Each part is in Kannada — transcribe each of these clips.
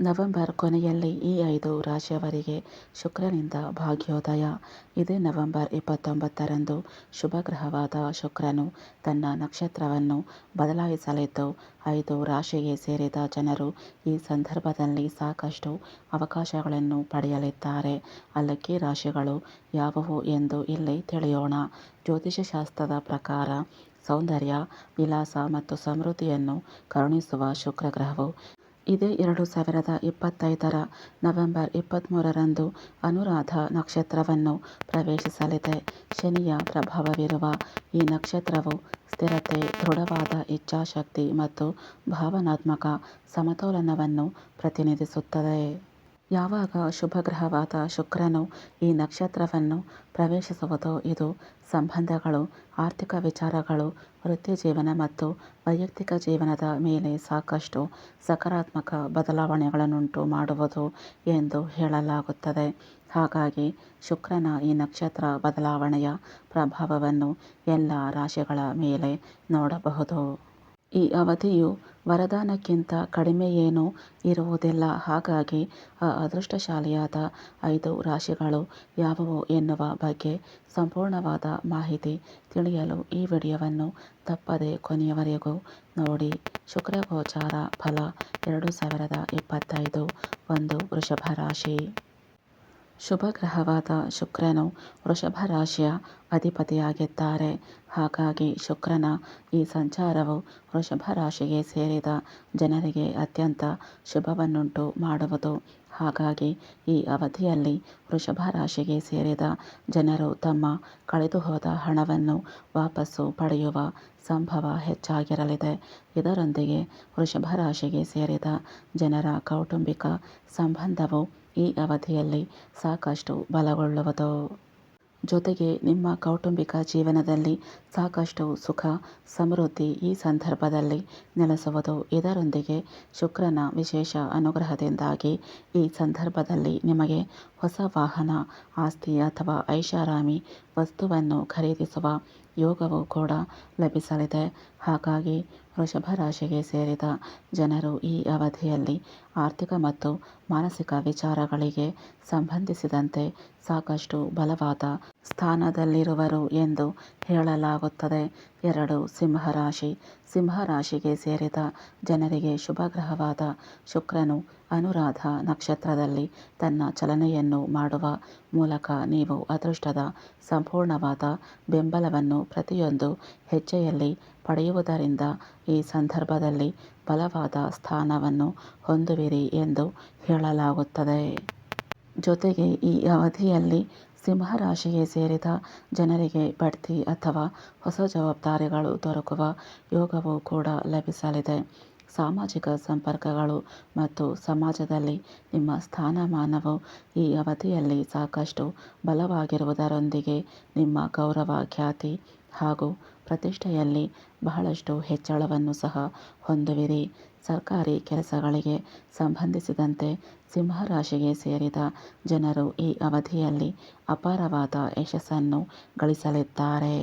ನವೆಂಬರ್ ಕೊನೆಯಲ್ಲಿ ಈ ಐದು ರಾಶಿಯವರಿಗೆ ಶುಕ್ರನಿಂದ ಭಾಗ್ಯೋದಯ. ಇದೇ ನವೆಂಬರ್ ಇಪ್ಪತ್ತೊಂಬತ್ತರಂದು ಶುಭಗ್ರಹವಾದ ಶುಕ್ರನು ತನ್ನ ನಕ್ಷತ್ರವನ್ನು ಬದಲಾಯಿಸಲಿದ್ದು, ಐದು ರಾಶಿಗೆ ಸೇರಿದ ಜನರು ಈ ಸಂದರ್ಭದಲ್ಲಿ ಸಾಕಷ್ಟು ಅವಕಾಶಗಳನ್ನು ಪಡೆಯಲಿದ್ದಾರೆ. ಅಲ್ಲಕ್ಕಿ ರಾಶಿಗಳು, ಯಾವುವು ಎಂದು ಇಲ್ಲಿ ತಿಳಿಯೋಣ. ಜ್ಯೋತಿಷಶಾಸ್ತ್ರದ ಪ್ರಕಾರ ಸೌಂದರ್ಯ ವಿಲಾಸ ಮತ್ತು ಸಮೃದ್ಧಿಯನ್ನು ಕರುಣಿಸುವ ಶುಕ್ರ ಗ್ರಹವು ಇದೇ ಎರಡು ಸಾವಿರದ ಇಪ್ಪತ್ತೈದರ ನವೆಂಬರ್ ಇಪ್ಪತ್ತ್ಮೂರರಂದು ಅನುರಾಧ ನಕ್ಷತ್ರವನ್ನು ಪ್ರವೇಶಿಸಲಿದೆ. ಶನಿಯ ಪ್ರಭಾವವಿರುವ ಈ ನಕ್ಷತ್ರವು ಸ್ಥಿರತೆ, ದೃಢವಾದ ಇಚ್ಛಾಶಕ್ತಿ ಮತ್ತು ಭಾವನಾತ್ಮಕ ಸಮತೋಲನವನ್ನು ಪ್ರತಿನಿಧಿಸುತ್ತದೆ. ಯಾವಾಗ ಶುಭಗ್ರಹವಾದ ಶುಕ್ರನು ಈ ನಕ್ಷತ್ರವನ್ನು ಪ್ರವೇಶಿಸುವುದೋ ಇದು ಸಂಬಂಧಗಳು, ಆರ್ಥಿಕ ವಿಚಾರಗಳು, ವೃತ್ತಿ ಜೀವನ ಮತ್ತು ವೈಯಕ್ತಿಕ ಜೀವನದ ಮೇಲೆ ಸಾಕಷ್ಟು ಸಕಾರಾತ್ಮಕ ಬದಲಾವಣೆಗಳನ್ನುಂಟು ಮಾಡುವುದು ಎಂದು ಹೇಳಲಾಗುತ್ತದೆ. ಹಾಗಾಗಿ ಶುಕ್ರನ ಈ ನಕ್ಷತ್ರ ಬದಲಾವಣೆಯ ಪ್ರಭಾವವನ್ನು ಎಲ್ಲ ರಾಶಿಗಳ ಮೇಲೆ ನೋಡಬಹುದು. ಈ ಅವಧಿಯು ವರದಾನಕ್ಕಿಂತ ಕಡಿಮೆಯೇನೂ ಇರುವುದಿಲ್ಲ. ಹಾಗಾಗಿ ಆ ಅದೃಷ್ಟಶಾಲಿಯಾದ ಐದು ರಾಶಿಗಳು ಯಾವುವು ಎನ್ನುವ ಬಗ್ಗೆ ಸಂಪೂರ್ಣವಾದ ಮಾಹಿತಿ ತಿಳಿಯಲು ಈ ವಿಡಿಯೋವನ್ನು ತಪ್ಪದೆ ಕೊನೆಯವರೆಗೂ ನೋಡಿ. ಶುಕ್ರ ಗೋಚಾರ ಫಲ ಎರಡು ಸಾವಿರದ ಇಪ್ಪತ್ತೈದು ಒಂದು ವೃಷಭ ರಾಶಿ. ಶುಭಗ್ರಹವಾದ ಶುಕ್ರನು ವೃಷಭ ರಾಶಿಯ ಅಧಿಪತಿಯಾಗಿದ್ದಾರೆ. ಹಾಗಾಗಿ ಶುಕ್ರನ ಈ ಸಂಚಾರವು ವೃಷಭ ರಾಶಿಗೆ ಸೇರಿದ ಜನರಿಗೆ ಅತ್ಯಂತ ಶುಭವನ್ನುಂಟು ಮಾಡುವುದು. ಹಾಗಾಗಿ ಈ ಅವಧಿಯಲ್ಲಿ ವೃಷಭ ರಾಶಿಗೆ ಸೇರಿದ ಜನರು ತಮ್ಮ ಕಳೆದುಹೋದ ಹಣವನ್ನು ವಾಪಸ್ಸು ಪಡೆಯುವ ಸಂಭವ ಹೆಚ್ಚಾಗಿರಲಿದೆ. ಇದರೊಂದಿಗೆ ವೃಷಭ ರಾಶಿಗೆ ಸೇರಿದ ಜನರ ಕೌಟುಂಬಿಕ ಸಂಬಂಧವು ಈ ಅವಧಿಯಲ್ಲಿ ಸಾಕಷ್ಟು ಬಲಗೊಳ್ಳುವುದು. ಜೊತೆಗೆ ನಿಮ್ಮ ಕೌಟುಂಬಿಕ ಜೀವನದಲ್ಲಿ ಸಾಕಷ್ಟು ಸುಖ, ಸಮೃದ್ಧಿ ಈ ಸಂದರ್ಭದಲ್ಲಿ ನೆಲೆಸುವುದು. ಇದರೊಂದಿಗೆ ಶುಕ್ರನ ವಿಶೇಷ ಅನುಗ್ರಹದಿಂದಾಗಿ ಈ ಸಂದರ್ಭದಲ್ಲಿ ನಿಮಗೆ ಹೊಸ ವಾಹನ, ಆಸ್ತಿ ಅಥವಾ ಐಷಾರಾಮಿ ವಸ್ತುವನ್ನು ಖರೀದಿಸುವ ಯೋಗವು ಕೂಡ ಲಭಿಸಲಿದೆ. ಹಾಗಾಗಿ ವೃಷಭ ರಾಶಿಗೆ ಸೇರಿದ ಜನರು ಈ ಅವಧಿಯಲ್ಲಿ ಆರ್ಥಿಕ ಮತ್ತು ಮಾನಸಿಕ ವಿಚಾರಗಳಿಗೆ ಸಂಬಂಧಿಸಿದಂತೆ ಸಾಕಷ್ಟು ಬಲವಾದ ಸ್ಥಾನದಲ್ಲಿರುವರು ಎಂದು ಹೇಳಲಾಗುತ್ತದೆ. ಎರಡು ಸಿಂಹರಾಶಿ ಸಿಂಹರಾಶಿಗೆ ಸೇರಿದ ಜನರಿಗೆ ಶುಭಗ್ರಹವಾದ ಶುಕ್ರನು ಅನುರಾಧ ನಕ್ಷತ್ರದಲ್ಲಿ ತನ್ನ ಚಲನೆಯನ್ನು ಮಾಡುವ ಮೂಲಕ ನೀವು ಅದೃಷ್ಟದ ಸಂಪೂರ್ಣವಾದ ಬೆಂಬಲವನ್ನು ಪ್ರತಿಯೊಂದು ಹೆಜ್ಜೆಯಲ್ಲಿ ಪಡೆಯುವುದರಿಂದ ಈ ಸಂದರ್ಭದಲ್ಲಿ ಬಲವಾದ ಸ್ಥಾನವನ್ನು ಹೊಂದುವಿರಿ ಎಂದು ಹೇಳಲಾಗುತ್ತದೆ. ಜೊತೆಗೆ ಈ ಅವಧಿಯಲ್ಲಿ ಸಿಂಹರಾಶಿಗೆ ಸೇರಿದ ಜನರಿಗೆ ಬಡ್ತಿ ಅಥವಾ ಹೊಸ ಜವಾಬ್ದಾರಿಗಳು ದೊರಕುವ ಯೋಗವೂ ಕೂಡ ಲಭಿಸಲಿದೆ. ಸಾಮಾಜಿಕ ಸಂಪರ್ಕಗಳು ಮತ್ತು ಸಮಾಜದಲ್ಲಿ ನಿಮ್ಮ ಸ್ಥಾನಮಾನವು ಈ ಅವಧಿಯಲ್ಲಿ ಸಾಕಷ್ಟು ಬಲವಾಗಿರುವುದರೊಂದಿಗೆ ನಿಮ್ಮ ಗೌರವ, ಖ್ಯಾತಿ ಹಾಗೂ ಪ್ರತಿಷ್ಠೆಯಲ್ಲಿ ಬಹಳಷ್ಟು ಹೆಚ್ಚಳವನ್ನು ಸಹ ಹೊಂದುವಿರಿ. ಸರ್ಕಾರಿ ಕೆಲಸಗಳಿಗೆ ಸಂಬಂಧಿಸಿದಂತೆ ಸಿಂಹರಾಶಿಗೆ ಸೇರಿದ ಜನರು ಈ ಅವಧಿಯಲ್ಲಿ ಅಪಾರವಾದ ಯಶಸ್ಸನ್ನು ಗಳಿಸಲಿದ್ದಾರೆ.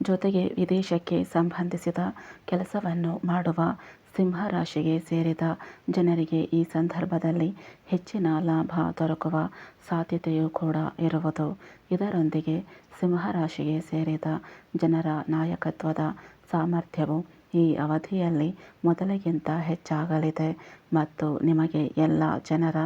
ಜೊತೆಗೆ ವಿದೇಶಕ್ಕೆ ಸಂಬಂಧಿಸಿದ ಕೆಲಸವನ್ನು ಮಾಡುವ ಸಿಂಹರಾಶಿಗೆ ಸೇರಿದ ಜನರಿಗೆ ಈ ಸಂದರ್ಭದಲ್ಲಿ ಹೆಚ್ಚಿನ ಲಾಭ ದೊರಕುವ ಸಾಧ್ಯತೆಯೂ ಕೂಡ ಇರುವುದು. ಇದರೊಂದಿಗೆ ಸಿಂಹರಾಶಿಗೆ ಸೇರಿದ ಜನರ ನಾಯಕತ್ವದ ಸಾಮರ್ಥ್ಯವು ಈ ಅವಧಿಯಲ್ಲಿ ಮೊದಲಿಗಿಂತ ಹೆಚ್ಚಾಗಲಿದೆ ಮತ್ತು ನಿಮಗೆ ಎಲ್ಲ ಜನರ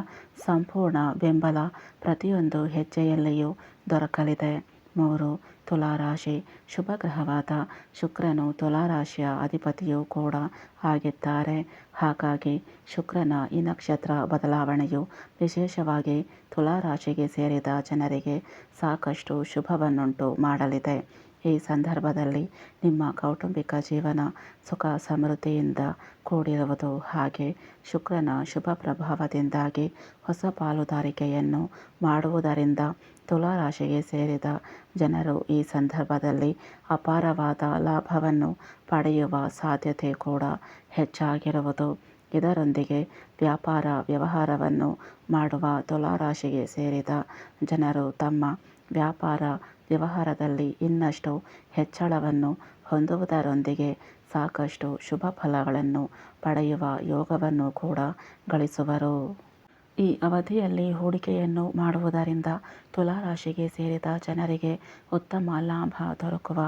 ಸಂಪೂರ್ಣ ಬೆಂಬಲ ಪ್ರತಿಯೊಂದು ಹೆಜ್ಜೆಯಲ್ಲಿಯೂ ದೊರಕಲಿದೆ. ಮೂರು ತುಲಾರಾಶಿ. ಶುಭಗ್ರಹವಾದ ಶುಕ್ರನು ತುಲಾರಾಶಿಯ ಅಧಿಪತಿಯೂ ಕೂಡ ಆಗಿದ್ದಾರೆ. ಹಾಗಾಗಿ ಶುಕ್ರನ ಈ ನಕ್ಷತ್ರ ಬದಲಾವಣೆಯು ವಿಶೇಷವಾಗಿ ತುಲಾರಾಶಿಗೆ ಸೇರಿದ ಜನರಿಗೆ ಸಾಕಷ್ಟು ಶುಭವನ್ನುಂಟು ಮಾಡಲಿದೆ. ಈ ಸಂದರ್ಭದಲ್ಲಿ ನಿಮ್ಮ ಕೌಟುಂಬಿಕ ಜೀವನ ಸುಖ ಸಮೃದ್ಧಿಯಿಂದ ಕೂಡಿರುವುದು ಹಾಗೆ ಶುಕ್ರನ ಶುಭ ಪ್ರಭಾವದಿಂದಾಗಿ ಹೊಸ ಪಾಲುದಾರಿಕೆಯನ್ನು ಮಾಡುವುದರಿಂದ ತುಲಾರಾಶಿಗೆ ಸೇರಿದ ಜನರು ಈ ಸಂದರ್ಭದಲ್ಲಿ ಅಪಾರವಾದ ಲಾಭವನ್ನು ಪಡೆಯುವ ಸಾಧ್ಯತೆ ಕೂಡ ಹೆಚ್ಚಾಗಿರುವುದು. ಇದರೊಂದಿಗೆ ವ್ಯಾಪಾರ ವ್ಯವಹಾರವನ್ನು ಮಾಡುವ ತುಲಾರಾಶಿಗೆ ಸೇರಿದ ಜನರು ತಮ್ಮ ವ್ಯಾಪಾರ ವ್ಯವಹಾರದಲ್ಲಿ ಇನ್ನಷ್ಟು ಹೆಚ್ಚಳವನ್ನು ಹೊಂದುವುದರೊಂದಿಗೆ ಸಾಕಷ್ಟು ಶುಭ ಫಲಗಳನ್ನು ಪಡೆಯುವ ಯೋಗವನ್ನು ಕೂಡ ಗಳಿಸುವರು. ಈ ಅವಧಿಯಲ್ಲಿ ಹೂಡಿಕೆಯನ್ನು ಮಾಡುವುದರಿಂದ ತುಲಾರಾಶಿಗೆ ಸೇರಿದ ಜನರಿಗೆ ಉತ್ತಮ ಲಾಭ ದೊರಕುವ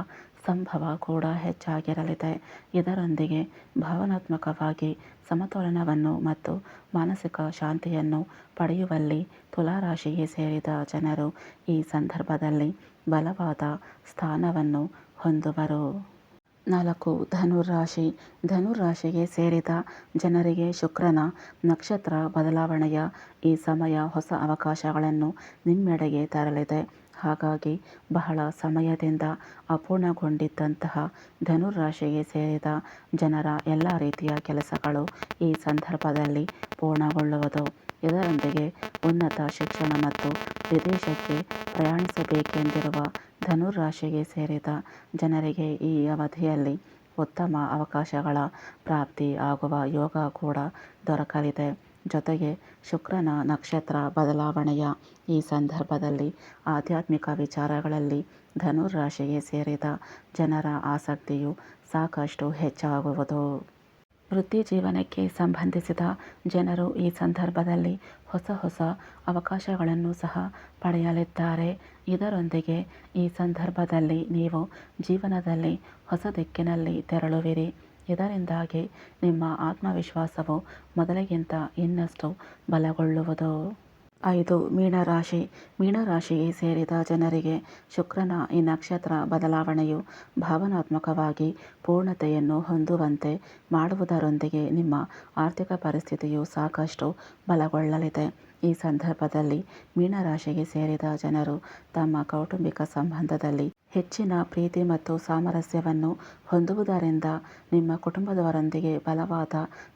ಸಂಭವ ಕೂಡ ಹೆಚ್ಚಾಗಿರಲಿದೆ. ಇದರೊಂದಿಗೆ ಭಾವನಾತ್ಮಕವಾಗಿ ಸಮತೋಲನವನ್ನು ಮತ್ತು ಮಾನಸಿಕ ಶಾಂತಿಯನ್ನು ಪಡೆಯುವಲ್ಲಿ ತುಲಾರಾಶಿಗೆ ಸೇರಿದ ಜನರು ಈ ಸಂದರ್ಭದಲ್ಲಿ ಬಲವಾದ ಸ್ಥಾನವನ್ನು ಹೊಂದುವರು. ನಾಲ್ಕು ಧನುರಾಶಿ ಧನುರಾಶಿಗೆ ಸೇರಿದ ಜನರಿಗೆ ಶುಕ್ರನ ನಕ್ಷತ್ರ ಬದಲಾವಣೆಯ ಈ ಸಮಯ ಹೊಸ ಅವಕಾಶಗಳನ್ನು ನಿಮ್ಮೆಡೆಗೆ ತರಲಿದೆ. ಹಾಗಾಗಿ ಬಹಳ ಸಮಯದಿಂದ ಅಪೂರ್ಣಗೊಂಡಿದ್ದಂತಹ ಧನುರಾಶಿಗೆ ಸೇರಿದ ಜನರ ಎಲ್ಲ ರೀತಿಯ ಕೆಲಸಗಳು ಈ ಸಂದರ್ಭದಲ್ಲಿ ಪೂರ್ಣಗೊಳ್ಳುವುದು ಇದರೊಂದಿಗೆ ಉನ್ನತ ಶಿಕ್ಷಣ ಮತ್ತು ವಿದೇಶಕ್ಕೆ ಪ್ರಯಾಣಿಸಬೇಕೆಂದಿರುವ ಧನುರಾಶಿಗೆ ಸೇರಿದ ಜನರಿಗೆ ಈ ಅವಧಿಯಲ್ಲಿ ಉತ್ತಮ ಅವಕಾಶಗಳ ಪ್ರಾಪ್ತಿ ಆಗುವ ಯೋಗ ಕೂಡ ದೊರಕಲಿದೆ. ಜೊತೆಗೆ ಶುಕ್ರನ ನಕ್ಷತ್ರ ಬದಲಾವಣೆಯ ಈ ಸಂದರ್ಭದಲ್ಲಿ ಆಧ್ಯಾತ್ಮಿಕ ವಿಚಾರಗಳಲ್ಲಿ ಧನುರಾಶಿಗೆ ಸೇರಿದ ಜನರ ಆಸಕ್ತಿಯು ಸಾಕಷ್ಟು ಹೆಚ್ಚಾಗುವುದು. ವೃತ್ತಿ ಜೀವನಕ್ಕೆ ಸಂಬಂಧಿಸಿದ ಜನರು ಈ ಸಂದರ್ಭದಲ್ಲಿ ಹೊಸ ಹೊಸ ಅವಕಾಶಗಳನ್ನು ಸಹ ಪಡೆಯಲಿದ್ದಾರೆ. ಇದರೊಂದಿಗೆ ಈ ಸಂದರ್ಭದಲ್ಲಿ ನೀವು ಜೀವನದಲ್ಲಿ ಹೊಸ ದಿಕ್ಕಿನಲ್ಲಿ ತೆರಳುವಿರಿ. ಇದರಿಂದಾಗಿ ನಿಮ್ಮ ಆತ್ಮವಿಶ್ವಾಸವು ಮೊದಲಿಗಿಂತ ಇನ್ನಷ್ಟು ಬಲಗೊಳ್ಳುವುದು. ಐದು ಮೀನರಾಶಿ ಮೀನರಾಶಿಗೆ ಸೇರಿದ ಜನರಿಗೆ ಶುಕ್ರನ ಈ ನಕ್ಷತ್ರ ಬದಲಾವಣೆಯು ಭಾವನಾತ್ಮಕವಾಗಿ ಪೂರ್ಣತೆಯನ್ನು ಹೊಂದುವಂತೆ ಮಾಡುವುದರೊಂದಿಗೆ ನಿಮ್ಮ ಆರ್ಥಿಕ ಪರಿಸ್ಥಿತಿಯು ಸಾಕಷ್ಟು ಬಲಗೊಳ್ಳಲಿದೆ. ಈ ಸಂದರ್ಭದಲ್ಲಿ ಮೀನರಾಶಿಗೆ ಸೇರಿದ ಜನರು ತಮ್ಮ ಕೌಟುಂಬಿಕ ಸಂಬಂಧದಲ್ಲಿ ಹೆಚ್ಚಿನ ಪ್ರೀತಿ ಮತ್ತು ಸಾಮರಸ್ಯವನ್ನು ಹೊಂದುವುದರಿಂದ ನಿಮ್ಮ ಕುಟುಂಬದವರೊಂದಿಗೆ ಬಲವಾದ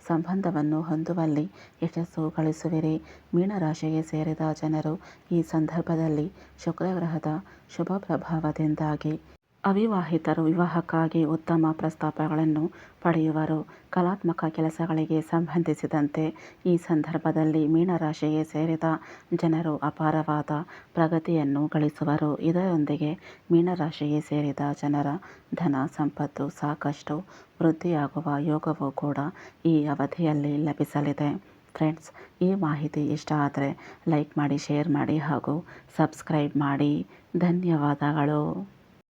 ಸಂಬಂಧವನ್ನು ಹೊಂದುವಲ್ಲಿ ಯಶಸ್ಸು ಗಳಿಸುವಿರಿ. ಮೀನರಾಶಿಗೆ ಸೇರಿದ ಜನರು ಈ ಸಂದರ್ಭದಲ್ಲಿ ಶುಕ್ರಗ್ರಹದ ಶುಭ ಪ್ರಭಾವದಿಂದಾಗಿ ಅವಿವಾಹಿತರು ವಿವಾಹಕ್ಕಾಗಿ ಉತ್ತಮ ಪ್ರಸ್ತಾಪಗಳನ್ನು ಪಡೆಯುವರು. ಕಲಾತ್ಮಕ ಕೆಲಸಗಳಿಗೆ ಸಂಬಂಧಿಸಿದಂತೆ ಈ ಸಂದರ್ಭದಲ್ಲಿ ಮೀನರಾಶಿಗೆ ಸೇರಿದ ಜನರು ಅಪಾರವಾದ ಪ್ರಗತಿಯನ್ನು ಗಳಿಸುವರು. ಇದರೊಂದಿಗೆ ಮೀನರಾಶಿಗೆ ಸೇರಿದ ಜನರ ಧನ ಸಂಪತ್ತು ಸಾಕಷ್ಟು ವೃದ್ಧಿಯಾಗುವ ಯೋಗವೂ ಕೂಡ ಈ ಅವಧಿಯಲ್ಲಿ ಲಭಿಸಲಿದೆ. ಫ್ರೆಂಡ್ಸ್, ಈ ಮಾಹಿತಿ ಇಷ್ಟ ಆದರೆ ಲೈಕ್ ಮಾಡಿ, ಶೇರ್ ಮಾಡಿ ಹಾಗೂ ಸಬ್ಸ್ಕ್ರೈಬ್ ಮಾಡಿ. ಧನ್ಯವಾದಗಳು.